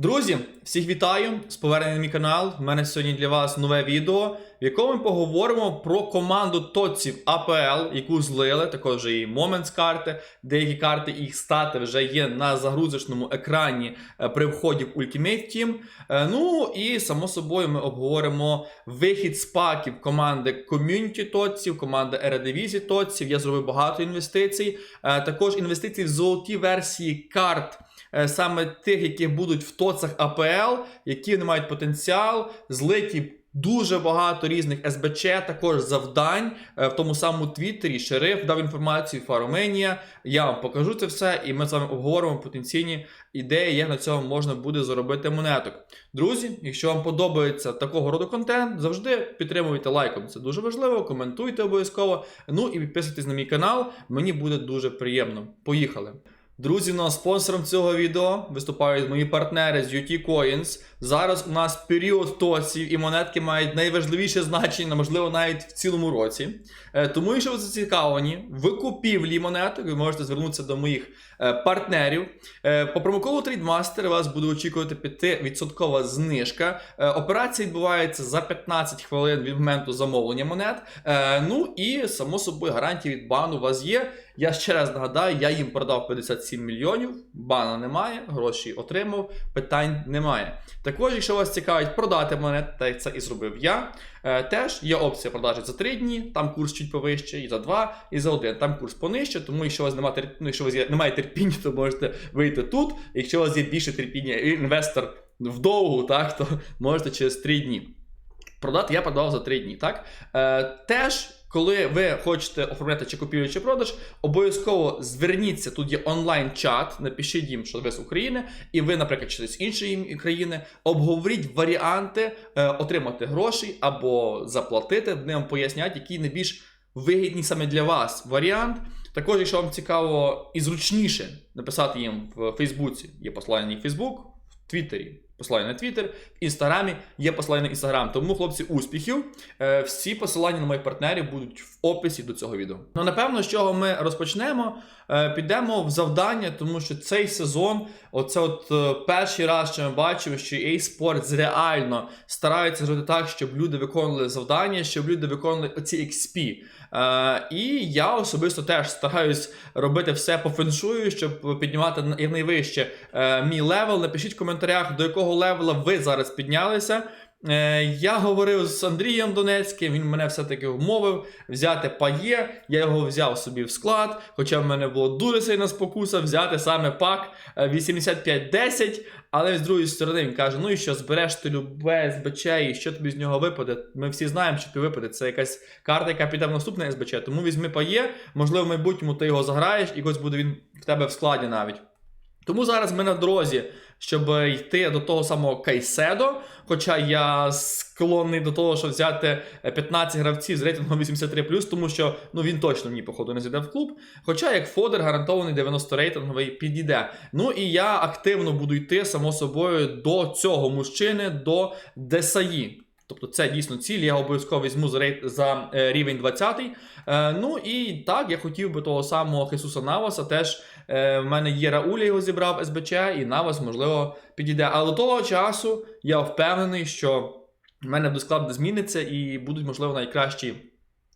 Друзі, всіх вітаю з поверненням на мій канал. У мене сьогодні для вас нове відео, в якому ми поговоримо про команду тоців АПЛ, яку злили, також і Moments карти. Деякі карти їх стати вже є на загрузочному екрані е, при вході в Ultimate Team. Е, Ну і само собою ми обговоримо вихід з паків команди Community Тотців, команди Eredivisie Тотців. Я зробив багато інвестицій. Е, Також інвестиції в золоті версії карт саме тих, які будуть в тоцах АПЛ, які не мають потенціал, злиті. Дуже багато різних СБЧ, також завдань Е, в тому самому Твіттері. Шериф дав інформацію, Фароменія. Я вам покажу це все, і ми з вами обговоримо потенційні ідеї, як на цьому можна буде заробити монеток. Друзі, якщо вам подобається такого роду контент, завжди підтримуйте лайком. Це дуже важливо. Коментуйте обов'язково. Ну і підписуйтесь на мій канал. Мені буде дуже приємно. Поїхали! Друзі, ну а спонсором цього відео виступають мої партнери з UT Coins. Зараз у нас період тосів і монетки мають найважливіше значення, можливо, навіть в цілому році. Е, Тому, якщо ви зацікавлені в купівлі монеток, ви можете звернутися до моїх партнерів. Е, По промокоду Trade вас буде очікувати 5% знижка. Е, Операція відбувається за 15 хвилин від моменту замовлення монет. Е, Ну і само собою гарантія від бану у вас є. Я ще раз нагадаю, я їм продав 57 мільйонів, бана немає, гроші отримав, питань немає. Також, якщо вас цікавить продати монет, так це і зробив я, е, теж є опція продажі за 3 дні, там курс чуть повище, і за 2, і за 1. Там курс понижче, тому якщо у вас немає, ну, якщо у вас є, немає терпіння, то можете вийти тут. Якщо у вас є більше терпіння, інвестор вдовгу, так, то можете через 3 дні. Продати я продавав за 3 дні. Так? Е, теж, коли ви хочете оформляти чи купівлю, чи продаж, обов'язково зверніться. Тут є онлайн-чат, напишіть їм, що ви з України, і ви, наприклад, чи з іншої країни, обговоріть варіанти е, отримати гроші або заплатити. Вони вам пояснять, який найбільш вигідний саме для вас варіант. Також, якщо вам цікаво і зручніше написати їм в Фейсбуці, є посилання на їх Фейсбук, в Твіттері посилання на Твіттер, в Інстаграмі є посилання на Інстаграм. Тому, хлопці, успіхів. Е, Всі посилання на моїх партнерів будуть в описі до цього відео. Ну, напевно, з чого ми розпочнемо. Е, Підемо в завдання, тому що цей сезон, оце от е, перший раз, що ми бачимо, що EA Sports реально стараються зробити так, щоб люди виконували завдання, щоб люди виконували оці XP. І я особисто теж стараюсь робити все по феншую, щоб піднімати на- якнайвище мій левел. Напишіть в коментарях, до якого левела ви зараз піднялися. Е, Я говорив з Андрієм Донецьким, він мене все-таки вмовив взяти пає. Я його взяв собі в склад, хоча в мене було дуже сильна спокуса взяти саме пак е, 8510. Але з другої сторони він каже: ну і що, збереш ти любе СБЧ, і що тобі з нього випаде? Ми всі знаємо, що тобі випаде. Це якась карта, яка піде в наступне СБЧ. Тому візьми пає, можливо, в майбутньому ти його заграєш, і якось буде він в тебе в складі навіть. Тому зараз ми на дорозі, щоб йти до того самого Кайседо. Хоча я склонний до того, щоб взяти 15 гравців з рейтингом 83, тому що ну він точно мені, походу, не зайде в клуб. Хоча як Фодер гарантований 90 рейтинговий підійде. Ну і я активно буду йти, само собою, до цього мужчини, до Десаї. Тобто це дійсно ціль, я обов'язково візьму за, рейт, за е, рівень 20. Е, ну і так, я хотів би того самого Хесуса Наваса. Теж е, в мене є Рауля, його зібрав СБЧ, і Навас, можливо, підійде. Але до того часу я впевнений, що в мене до складу зміниться і будуть, можливо, найкращі.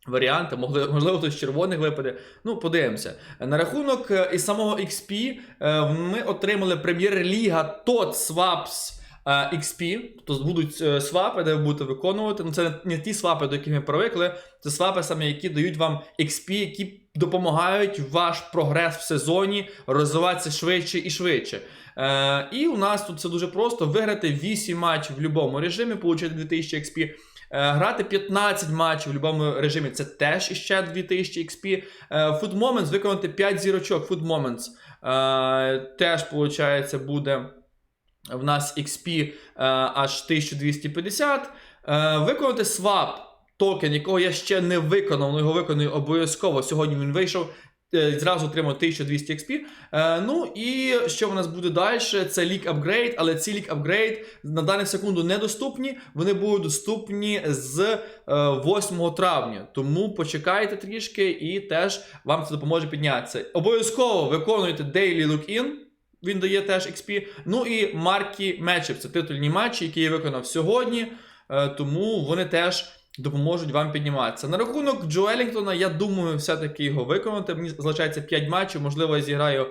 Варіанти, можливо, хтось червоних випаде. Ну, подивимося. На рахунок е, із самого XP е, ми отримали прем'єр-ліга Тот е, XP. Тобто будуть е, свапи, де ви будете виконувати. Ну, це не- ті свапи, до яких ми привикли. Це свапи саме, які дають вам XP, які допомагають ваш прогрес в сезоні розвиватися швидше і швидше. Е, і у нас тут все дуже просто: виграти 8 матчів в будь-якому режимі, отримати 2000 XP. Е, Грати 15 матчів в будь-якому режимі це теж іще 2000 XP. Е, Food Moments виконати 5 зірочок. Food Moments е, теж, виходить, буде в нас XP е, аж 1250. Е, Виконати свап токен, якого я ще не виконав, але його виконую обов'язково. Сьогодні він вийшов. е, Зразу отримав 1200 XP. Ну і що в нас буде далі? Це лік апгрейд, але ці лік апгрейд на дану секунду недоступні. Вони будуть доступні з е, 8 травня. Тому почекайте трішки і теж вам це допоможе піднятися. Обов'язково виконуйте daily look-in. Він дає теж XP. Ну і марки матчів. Це титульні матчі, які я виконав сьогодні. Е, тому вони теж допоможуть вам підніматися. На рахунок Джо Елінгтона, я думаю, все-таки його виконати. Мені залишається 5 матчів, можливо, я зіграю.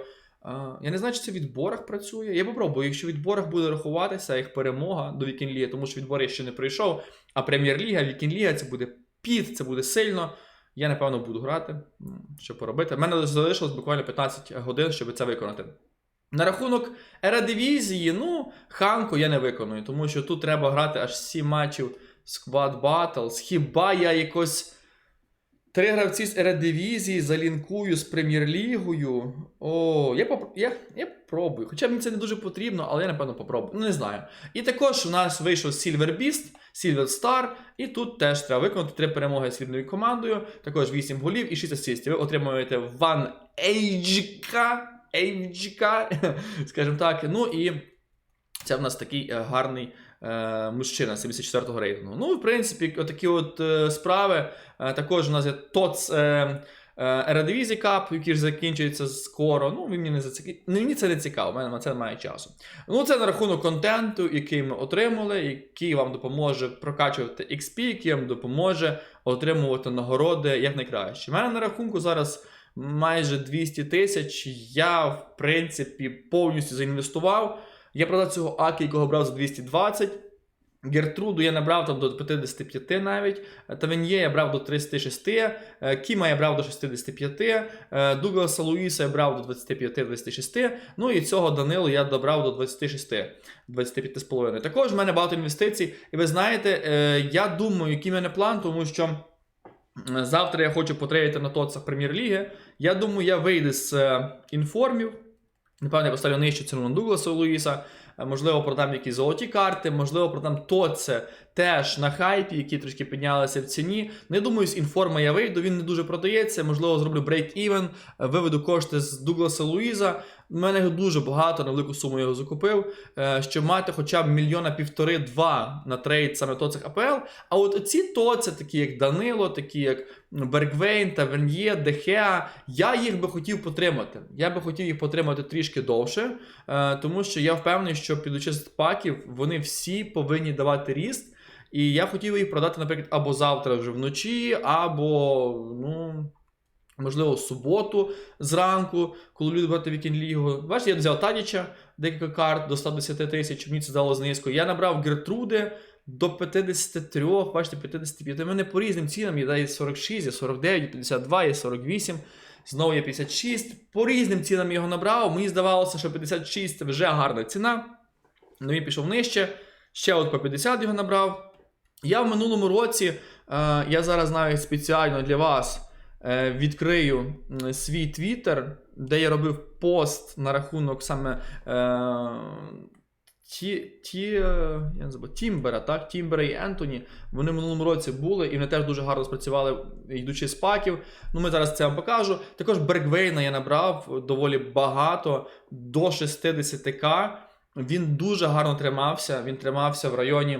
Я не знаю, чи це в відборах працює. Я попробую, якщо в відборах буде рахуватися як перемога до Вікінліги, тому що відбори я ще не пройшов. А Прем'єр-ліга, Вікінліга це буде піт, це буде сильно. Я, напевно, буду грати, що поробити. У мене залишилось буквально 15 годин, щоб це виконати. На рахунок Ерадивізії, ну, Ханку я не виконую, тому що тут треба грати аж 7 матчів Squad Battles. Хіба я якось три гравці з Ерадивізії залінкую з Прем'єр-лігою? О, я, поп... я, я пробую. Хоча мені це не дуже потрібно, але я напевно попробую. Ну, не знаю. І також у нас вийшов Silver Beast, Silver Star, і тут теж треба виконати три перемоги з рідною командою, також 8 голів і 6 асистів. Ви отримуєте Ван Ейджка, Ейджка, скажімо так. Ну і це в нас такий е, гарний е, мужчина 74-го рейтингу. Ну, в принципі, отакі от е, справи. Також у нас є ТОЦ Ерадивізі Кап, який закінчується скоро. Ну, він мені не зацікав... ну, мені це не цікаво, в мене на це немає часу. Ну, це на рахунок контенту, який ми отримали, який вам допоможе прокачувати XP, який вам допоможе отримувати нагороди як найкраще. У мене на рахунку зараз майже 200 тисяч. Я, в принципі, повністю заінвестував. Я продав цього Аки, якого брав за 220. Гертруду я набрав там до 55 навіть. Тавен'є я брав до 36. е, Кіма я брав до 65. е, Дугласа Луїса я брав до 25-26. Ну і цього Данилу я добрав до 26, 25,5. Також в мене багато інвестицій. І ви знаєте, е, я думаю, який в мене план, тому що. Завтра я хочу потрейдити на тоцах прем'єр-ліги. Я думаю, я вийду з е, інформів. Напевно, я поставлю нижчу ціну на Дугласа Луїса. Е, Можливо, продам якісь золоті карти, можливо, продам Тоце теж на хайпі, які трішки піднялися в ціні. Не думаю, з інформа я вийду, він не дуже продається. Можливо, зроблю брейк-івен, виведу кошти з Дугласа Луїза. У мене його дуже багато, на велику суму його закупив, е, щоб мати хоча б мільйона півтори-два на трейд саме тоцах АПЛ. А от ці тоці, такі як Данило, такі як Бергвейн, Таверньє, Дехеа, я їх би хотів потримати. Я би хотів їх потримати трішки довше, е, тому що я впевнений, що підучи з паків, вони всі повинні давати ріст. І я хотів їх продати, наприклад, або завтра вже вночі, або, ну. Можливо, суботу зранку, коли люди брати вікінг лігу. Бачите, я взяв Тадіча, декілька карт до 110 тисяч, мені це здалося низько. Я набрав Гертруди до 53, бачите, 55. У мене по різним цінам є, да, є 46, є 49, є 52, є 48. Знову є 56. По різним цінам його набрав. Мені здавалося, що 56 це вже гарна ціна. Ну він пішов нижче. Ще от по 50 його набрав. Я в минулому році, е, я зараз навіть спеціально для вас е, відкрию свій твіттер, де я робив пост на рахунок саме е, ті, ті, е, я не забув, Тімбера, так? Тімбера і Ентоні. Вони в минулому році були, і вони теж дуже гарно спрацювали, йдучи з паків. Ну, ми зараз це вам покажу. Також Бергвейна я набрав доволі багато, до 60к. Він дуже гарно тримався. Він тримався в районі.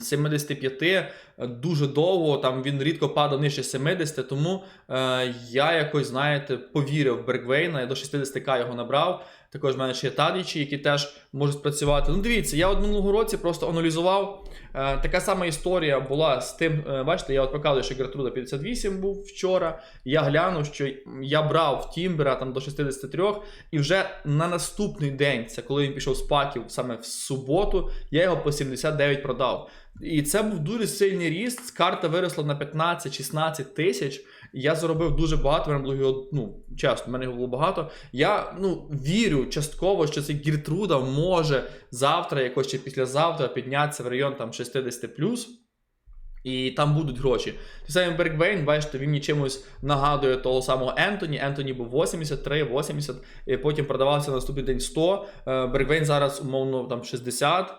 75 дуже довго, там він рідко падав нижче 70, тому е, я якось, знаєте, повірив в Бергвейна, я до 60к його набрав. Також в мене ще є Тадічі, які теж можуть спрацювати. Ну, дивіться, я от минулого році просто аналізував. Е, така сама історія була з тим. Е, бачите, я от показую, що Гертруда 58 був вчора. Я глянув, що я брав Тімбера там до 63, і вже на наступний день, це коли він пішов з паків саме в суботу, я його по 79 продав. І це був дуже сильний ріст. Карта виросла на 15-16 тисяч. Я заробив дуже багато, мене було ну, чесно, мене було багато. Я ну, вірю частково, що цей Гіртруда може завтра, якось чи післязавтра піднятися в район там 60 плюс. і там будуть гроші. Той самий Бергвейн, бачите, він мені чимось нагадує того самого Ентоні. Ентоні був 83, 80, і потім продавався на наступний день 100. Е, Бергвейн зараз, умовно, там 60.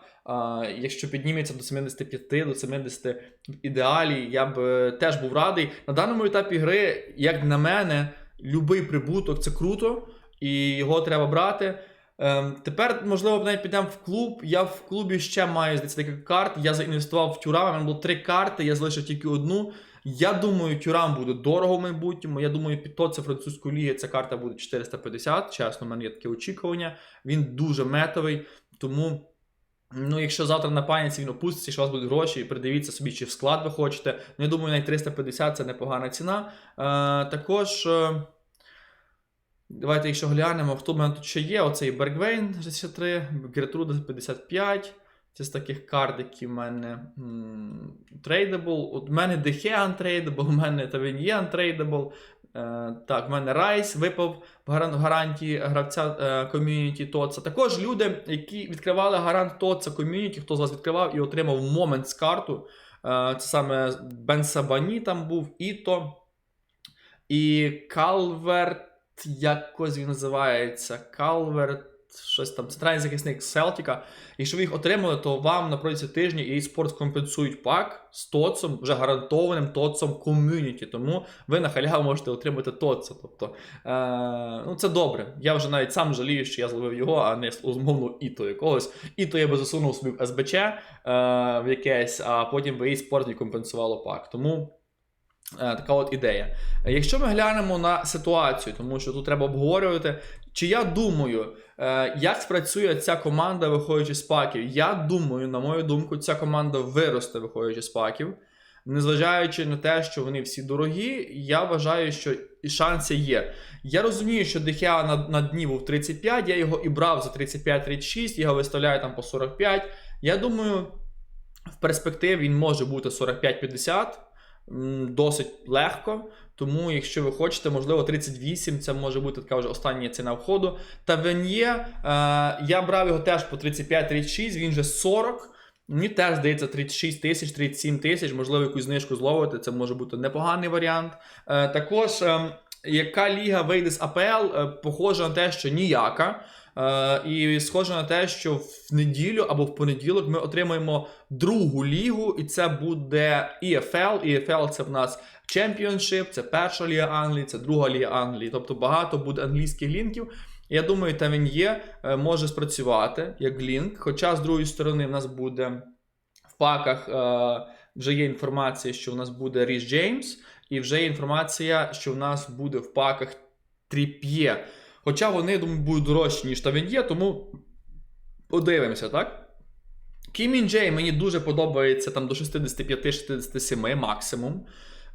Якщо підніметься до 75, до 70 в ідеалі, я б е, теж був радий. На даному етапі гри, як на мене, любий прибуток це круто, і його треба брати. Ем, тепер, можливо, навіть підемо в клуб. Я в клубі ще маю здається, декілька карт. Я заінвестував в тюрам, у мене було три карти, я залишив тільки одну. Я думаю, Тюрам буде дорого в майбутньому. Я думаю, під це французької ліги ця карта буде 450. Чесно, в мене є таке очікування. Він дуже метовий, тому. Ну, якщо завтра на паніці він опуститься, що у вас будуть гроші, і придивіться собі, чи в склад ви хочете. Ну, я думаю, навіть 350 це непогана ціна. Е, також. Е, давайте, якщо глянемо, хто в мене тут ще є: оцей Бергвейн 63, Гертруда 55. Це з таких карт, які в мене трейдабл. В мене Дехе untradeable, у мене Тавін'є untradeable. Е, так, в мене Райс випав в гаран- гарантії гравця е, ком'юніті Тоца. Також люди, які відкривали гарант Тоца ком'юніті, хто з вас відкривав і отримав момент з карту. Е, це саме Бен Сабані там був, Іто. І Калверт, якось він називається. Калверт, щось там, центральний захисник Селтіка. Якщо ви їх отримали, то вам на протязі тижня EA Sports компенсують пак з ТОЦом, вже гарантованим ТОЦом ком'юніті. Тому ви на халяву можете отримати ТОЦа. Тобто, е, ну це добре. Я вже навіть сам жалію, що я зловив його, а не умовно Іто якогось. Іто я би засунув собі в СБЧ е, в якесь, а потім би EA Sports мені компенсувало пак. Тому. Е, Така от ідея. Якщо ми глянемо на ситуацію, тому що тут треба обговорювати, чи я думаю, як спрацює ця команда, виходячи з паків. Я думаю, на мою думку, ця команда виросте, виходячи з паків. Незважаючи на те, що вони всі дорогі, я вважаю, що шанси є. Я розумію, що Дехеа на, на дні був 35, я його і брав за 35-36, його виставляю там по 45. Я думаю, в перспективі він може бути 45-50 досить легко. Тому, якщо ви хочете, можливо, 38 це може бути така вже остання ціна входу. Та Вен'є, е, я брав його теж по 35-36, він вже 40. Мені теж здається 36 тисяч, 37 тисяч, можливо, якусь знижку зловити. Це може бути непоганий варіант. Е, також, е, яка ліга вийде з АПЛ, е, похоже на те, що ніяка. Е, і схоже на те, що в неділю або в понеділок ми отримаємо другу лігу, і це буде EFL. EFL це в нас Championship, це перша ліга Англії, це друга ліга Англії. Тобто багато буде англійських лінків. Я думаю, там він є, е, може спрацювати як лінк. Хоча з другої сторони в нас буде в паках е, вже є інформація, що в нас буде Ріс Джеймс, і вже є інформація, що в нас буде в паках Тріп'є. Хоча вони, я думаю, будуть дорожчі, ніж там він є, тому подивимося, так? Кім Мін Джей мені дуже подобається там до 65-67 максимум.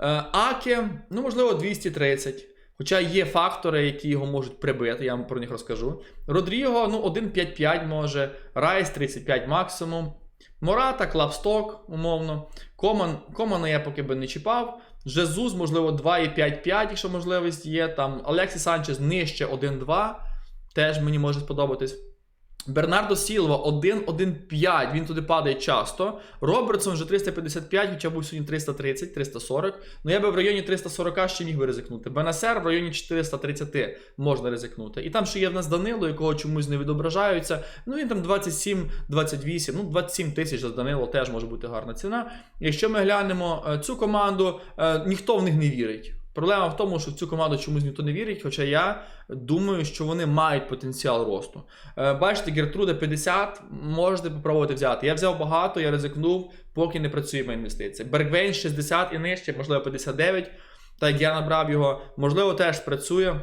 Е, Аке, ну, можливо, 230. Хоча є фактори, які його можуть прибити, я вам про них розкажу. Родріго, ну, 1,55 може, Райс 35 максимум. Мората, Клапсток, умовно. Коман, Комана я поки би не чіпав. Жезус, можливо, 2,5-5, якщо можливість є. Там Алексій Санчес нижче 1-2. Теж мені може сподобатись. Бернардо Сілва 1-1-5, він туди падає часто. Робертсон вже 355, хоча був сьогодні 330, 340. Ну я би в районі 340 ще міг би ризикнути. Бенасер в районі 430 можна ризикнути. І там ще є в нас Данило, якого чомусь не відображаються. Ну він там 27-28, ну 27 тисяч за Данило теж може бути гарна ціна. Якщо ми глянемо е, цю команду, е, ніхто в них не вірить. Проблема в тому, що в цю команду чомусь ніхто не вірить, хоча я думаю, що вони мають потенціал росту. Е, Бачите, Гертруда 50, можете попробувати взяти. Я взяв багато, я ризикнув, поки не працює моя інвестиція. Бергвейн 60 і нижче, можливо, 59. Так я набрав його, можливо, теж спрацює.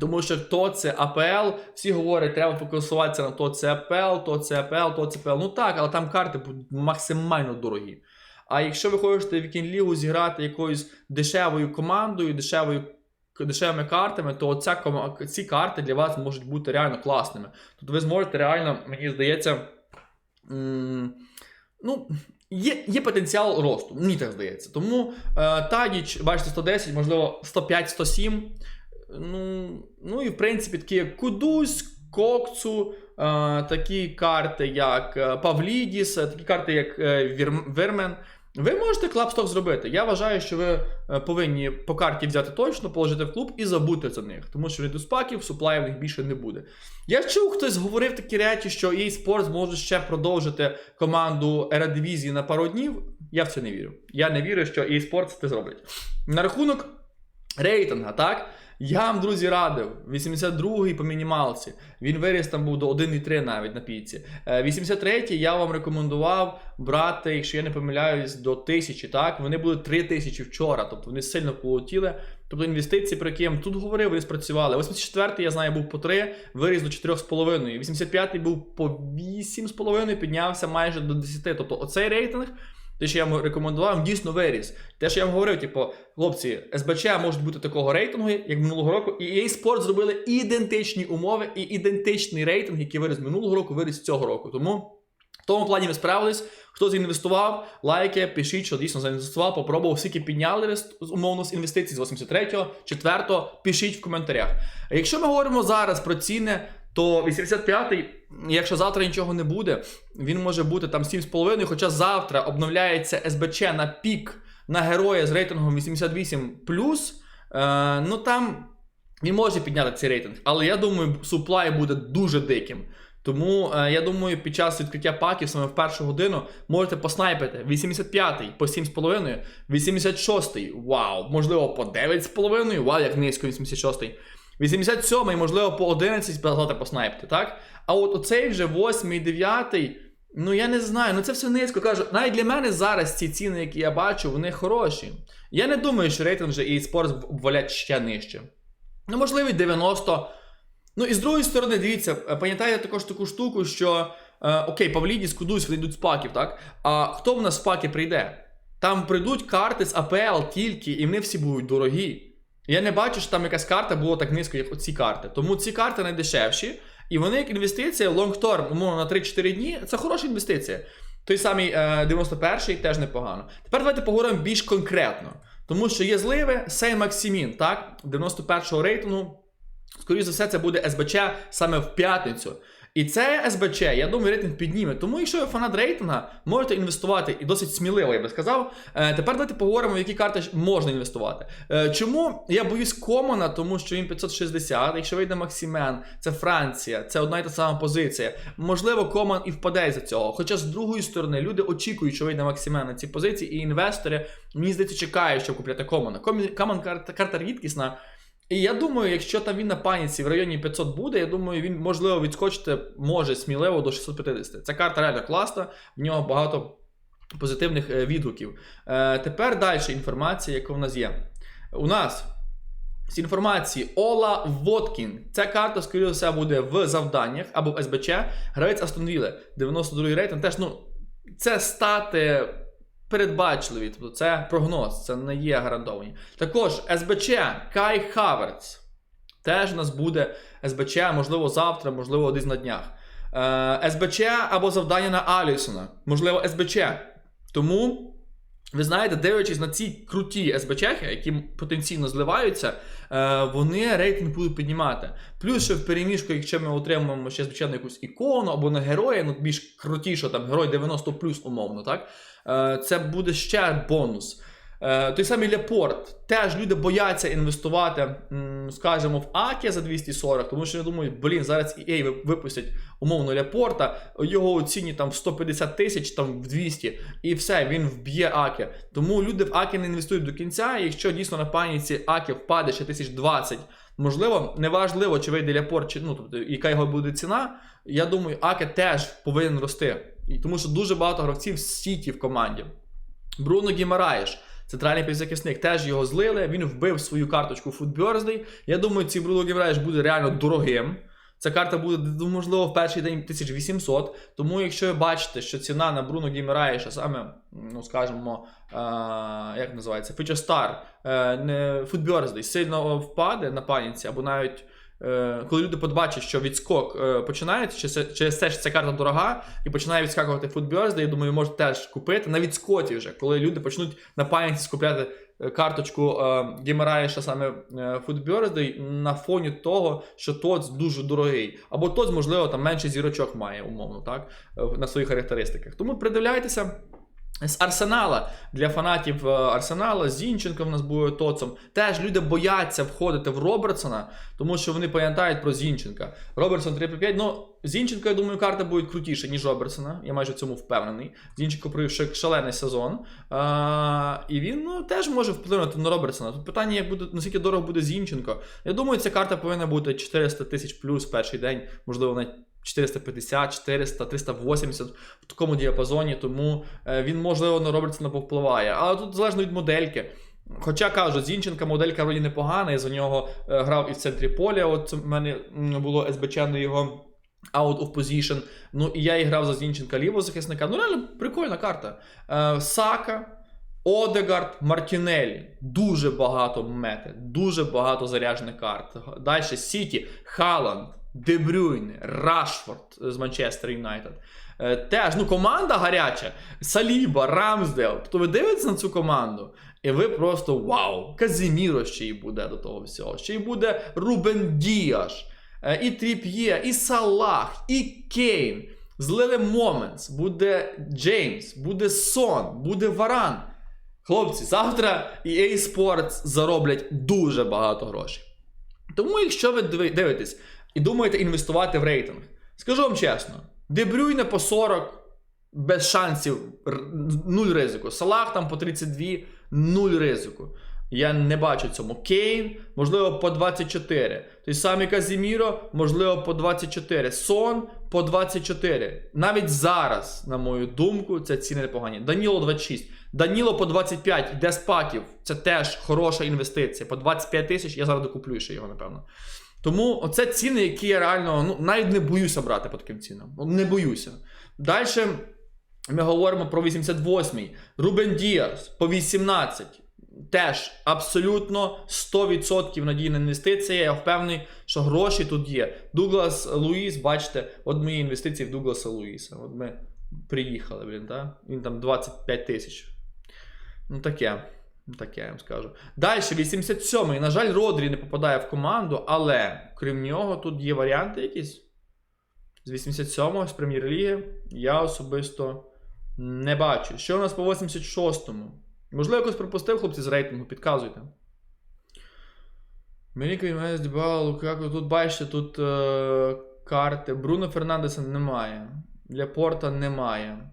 Тому що то це АПЛ, всі говорять, треба фокусуватися на то це АПЛ, то це АПЛ, то це АПЛ. Ну так, але там карти будуть максимально дорогі. А якщо ви хочете в Вікінг-лігу зіграти якоюсь дешевою командою, дешевою, дешевими картами, то ця, ці карти для вас можуть бути реально класними. Тобто ви зможете реально, мені здається, ну, є, є потенціал росту, мені так здається. Тому е, Тадіч, бачите, 110, можливо, 105-107. Ну, ну і в принципі такі Кудусь, Кокцу, такі карти, як е, Павлідіс, е, такі карти, як е, Вірмен. Ви можете клапсток зробити. Я вважаю, що ви е, повинні по карті взяти точно, положити в клуб і забути за них, тому що редуспаків, суплаїв в них більше не буде. Я чув, хтось говорив такі речі, що EA Sports може ще продовжити команду Ередивізії на пару днів. Я в це не вірю. Я не вірю, що EA Sports це зроблять. На рахунок рейтинга, так? Я вам, друзі, радив. 82-й по мінімалці. Він виріс там був до 1,3 навіть на піці. Е, 83-й я вам рекомендував брати, якщо я не помиляюсь, до 1000, так? Вони були 3000 вчора, тобто вони сильно полетіли. Тобто інвестиції, про які я тут говорив, вони спрацювали. 84-й, я знаю, був по 3, виріс до 4,5. 85-й був по 8,5, піднявся майже до 10. Тобто оцей рейтинг, те, що я вам рекомендував, дійсно виріс. Те, що я вам говорив, типу, хлопці, СБЧ можуть бути такого рейтингу, як минулого року, і EA Sports зробили ідентичні умови і ідентичний рейтинг, який виріс минулого року, виріс цього року. Тому. В тому плані ми справились. Хто заінвестував, лайки, пишіть, що дійсно заінвестував, попробував, скільки підняли умовно з інвестицій з 83-го, 4-го, пишіть в коментарях. Якщо ми говоримо зараз про ціни, то 85-й, якщо завтра нічого не буде, він може бути там 7,5, хоча завтра обновляється СБЧ на пік на героя з рейтингом 88 е, ну там він може підняти цей рейтинг, але я думаю, суплай буде дуже диким. Тому е, я думаю, під час відкриття паків саме в першу годину можете поснайпити 85-й по 7,5, 86-й, вау, можливо, по 9,5, вау, як низько 86-й. 87-й, можливо, по 11 завтра поснайпити, так? А от оцей вже 8-й, 9-й, ну я не знаю, ну це все низько. Кажу, навіть для мене зараз ці ціни, які я бачу, вони хороші. Я не думаю, що рейтинг вже і спорт валять ще нижче. Ну, можливо, 90. Ну і з другої сторони, дивіться, е, пам'ятаєте також таку штуку, що е, окей, Павлідіс, Кудусь, вони йдуть з паків, так? А хто в нас з паки прийде? Там прийдуть карти з АПЛ тільки, і вони всі будуть дорогі. Я не бачу, що там якась карта була так низько, як оці карти. Тому ці карти найдешевші, і вони як інвестиція long-term, умовно на 3-4 дні, це хороша інвестиція. Той самий е, 91-й теж непогано. Тепер давайте поговоримо більш конкретно. Тому що є зливи Сей Максимін, так? 91-го рейтингу. Скоріше за все, це буде СБЧ саме в п'ятницю. І це СБЧ, я думаю, рейтинг підніме. Тому, якщо ви фанат рейтинга, можете інвестувати і досить сміливо, я би сказав. Е, тепер давайте поговоримо, в які карти можна інвестувати. Е, чому я боюсь Комона, тому що він 560, якщо вийде Максимен, це Франція, це одна й та сама позиція. Можливо, Коман і впаде за цього. Хоча з другої сторони люди очікують, що вийде Максимен на ці позиції, і інвестори, мені здається, чекають, щоб купляти Комана. Коман карта, карта рідкісна. І я думаю, якщо там він на паніці в районі 500 буде, я думаю, він можливо відскочити може сміливо до 650. Ця карта реально класна, в нього багато позитивних е, відгуків. Е, тепер далі інформація, яка в нас є. У нас з інформації Ола Воткін. Ця карта, скоріше все, буде в завданнях або в СБЧ. Гравець Астон Вілли, 92 рейтинг. Теж, ну, це стати передбачливі, тобто це прогноз, це не є гарантовані. Також СБЧ Кай Хаверц. Теж у нас буде СБЧ, можливо, завтра, можливо, десь на днях. Е, СБЧ або завдання на Алісона, можливо, СБЧ. Тому, ви знаєте, дивлячись на ці круті СБЧ, які потенційно зливаються, е, вони рейтинг будуть піднімати. Плюс, ще в переміжку, якщо ми отримаємо ще звичайно якусь ікону або на героя, ну більш крутіше, там герой 90 умовно, так? Е, це буде ще бонус. Е, Той самий Лепорт. Теж люди бояться інвестувати, скажімо, в Акі за 240, тому що я думаю, блін, зараз EA випустять умовно Лепорта, його оцінюють там в 150 тисяч, там в 200, і все, він вб'є Акі. Тому люди в Акі не інвестують до кінця, і якщо дійсно на паніці Акі впаде ще 1020, можливо, неважливо, чи вийде Лепорт, чи ну, тобто, яка його буде ціна, я думаю, Акі теж повинен рости. Тому що дуже багато гравців в сіті в команді. Бруно Гімараєш, центральний півзахисник, теж його злили. Він вбив свою карточку Food Я думаю, цей Бруно Гімараєш буде реально дорогим. Ця карта буде, ну, можливо, в перший день 1800. Тому, якщо ви бачите, що ціна на Бруно Гімараєша саме, ну скажімо, е, як називається, Star, е, не Food сильно впаде на паніці, або навіть. Е, коли люди побачать, що відскок е, починається, чи через те, що ця карта дорога, і починає відскакувати Food я думаю, можуть теж купити на відскоті вже, коли люди почнуть на паніці скупляти е, карточку Гімараєша саме е, на фоні того, що ТОЦ дуже дорогий. Або ТОЦ, можливо, там менше зірочок має, умовно, так, на своїх характеристиках. Тому придивляйтеся. З Арсенала для фанатів е, Арсенала Зінченко в нас буде тоцом. Теж люди бояться входити в Робертсона, тому що вони пам'ятають про Зінченка. Робертсон 3-5. Ну, Зінченко, я думаю, карта буде крутіша, ніж Робертсона. Я майже в цьому впевнений. Зінченко провів шалений сезон. А, і він ну, теж може вплинути на Робертсона. Тут питання, як буде, наскільки дорого буде Зінченко. Я думаю, ця карта повинна бути 400 тисяч плюс перший день, можливо, навіть 450, 400, 380 в такому діапазоні, тому е, він, можливо, на Робертсона повпливає. Але тут залежно від модельки. Хоча кажу, Зінченка моделька вроді непогана, я за нього е, грав і в центрі поля. От в мене було СБЧ на його out of position. Ну і я і грав за Зінченка лівого захисника. Ну, реально прикольна карта. Е, Сака. Одегард, Мартінелі. Дуже багато мети, дуже багато заряджених карт. Далі Сіті, Халанд, Дебрюйне, Рашфорд з Манчестер Юнайтед. Е, Теж ну, команда гаряча. Саліба, Рамсдел. Тобто ви дивитесь на цю команду, і ви просто вау! Казіміро ще й буде до того всього. Ще й буде Рубен Діаш, е, і Тріп'є, і Салах, і Кейн. Злили Моментс, буде Джеймс, буде Сон, буде Варан. Хлопці, завтра EA Sports зароблять дуже багато грошей. Тому, якщо ви дивитесь і думаєте інвестувати в рейтинг, скажу вам чесно, Дебрюйне по 40 без шансів, нуль ризику. Салах там по 32, нуль ризику. Я не бачу цьому. Кейн, можливо, по 24. Той самий Казіміро, можливо, по 24. Сон по 24. Навіть зараз, на мою думку, це ціни непогані. Даніло 26. Даніло по 25, йде з паків. Це теж хороша інвестиція. По 25 тисяч я зараз докуплю ще його, напевно. Тому оце ціни, які я реально ну, навіть не боюся брати по таким цінам. Ну, Не боюся. Далі ми говоримо про 88-й. Рубен Діас по 18. Теж абсолютно 100% надійна інвестиція. Я впевнений, що гроші тут є. Дуглас Луїс, бачите, от мої інвестиції в Дугласа Луїса. От ми приїхали, блін, так? Він там 25 тисяч. Ну таке. Таке я вам скажу. Далі, 87-й. На жаль, Родрі не попадає в команду, але крім нього, тут є варіанти якісь. З 87-го з прем'єр-ліги я особисто не бачу. Що у нас по 86-му? Можливо, якось пропустив хлопці з рейтингу, підказуйте. Меліка Імес, Дібала, Лукако. Тут бачите, тут е, карти. Бруно Фернандеса немає. Для Порта немає.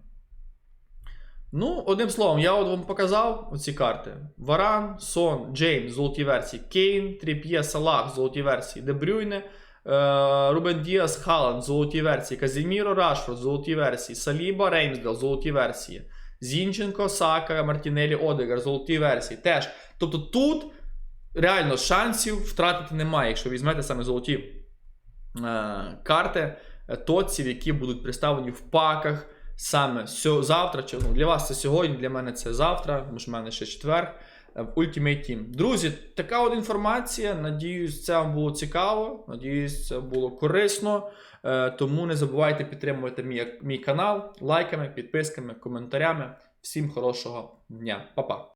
Ну, одним словом, я от вам показав оці карти: Варан, Сон, Джеймс, золоті версії, Кейн, Тріп'є, Салах, золоті версії, Дебрюйне, е, Рубен Діас, Халанд, золоті версії, Казіміро, Рашфорд, золоті версії, Саліба, Реймсдел, золоті версії, Зінченко, Сака, Мартінелі, Одегар, золоті версії. Теж. Тобто тут реально шансів втратити немає, якщо візьмете саме золоті е, карти е, тоців, які будуть представлені в паках саме завтра. Ну, для вас це сьогодні, для мене це завтра, тому що в мене ще четвер. е, В Ultimate Team. Друзі, така от інформація. Надіюсь, це вам було цікаво. Надіюсь, це було корисно. Е, Тому не забувайте підтримувати мій, мій канал лайками, підписками, коментарями. Всім хорошого дня. Па-па!